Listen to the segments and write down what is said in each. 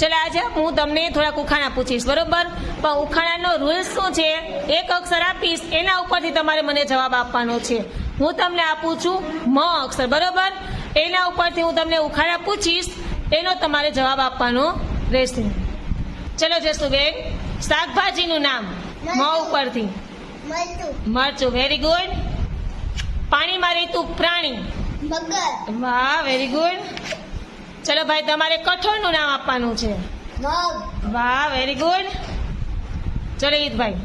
ચલો આજે હું તમને થોડાક ઉખાણા પૂછીશ બરોબર? પણ ઉખાણાનો રૂલ શું છે? એક અક્ષર આપીશ એના ઉપરથી તમારે મને જવાબ આપવાનો છે. હું તમને આપું છું મ અક્ષર બરોબર? એના ઉપરથી હું તમને ઉખાણા પૂછીશ એનો તમારે જવાબ આપવાનો રહેશે. ચલો જસુબેન શાકભાજીનું નામ મ ઉપરથી. મરચું. મરચું વેરી ગુડ પાણીમાં રહેતું પ્રાણી? વાહ વેરી ગુડ ચલો ભાઈ તમારે કઠોળનું નામ આપવાનું છે. વાહ વેરી ગુડ ચલો ઈદભાઈ.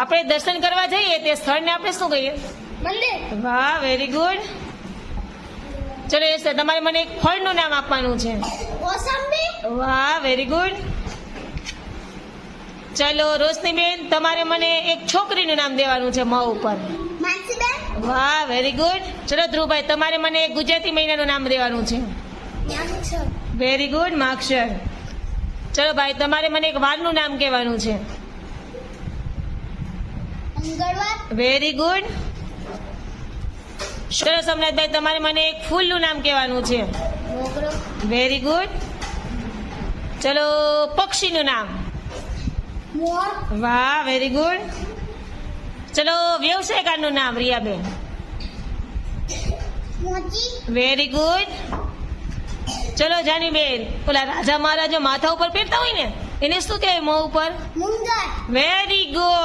આપણે દર્શન કરવા જઈએ તે સ્થળને આપણે શું કહીએ? મંદિર. વાહ વેરી ગુડ ચલો એ તમારે મને એક ફળનું નામ આપવાનું છે. વાહ વેરી ગુડ ચલો રોશનીબેન તમારે મને એક છોકરીનું નામ દેવાનું છે મ ઉપર. વાહ વેરી ગુડ ચલો ધ્રુવભાઈ તમારે મને એક ગુજરાતી મહિનાનું નામ દેવાનું છે. વેરી ગુડ માક્ષર ચલો ભાઈ તમારે મને એક વારનું નામ કહેવાનું છે. વેરી ગુડ ચલો સોમનાથભાઈ તમારે મને એક ફૂલનું નામ કહેવાનું છે. વેરી ગુડ ચલો પક્ષીનું નામ. વાહ વેરી ગુડ ચલો વ્યવસાયકારનું નામ રિયાબેન. વેરી ગુડ ચલો જાનીબેન ઓલા રાજા મહારાજા માથા ઉપર પહેરતા હોય ને એને શું કહેવાય મોં ઉપર? Very good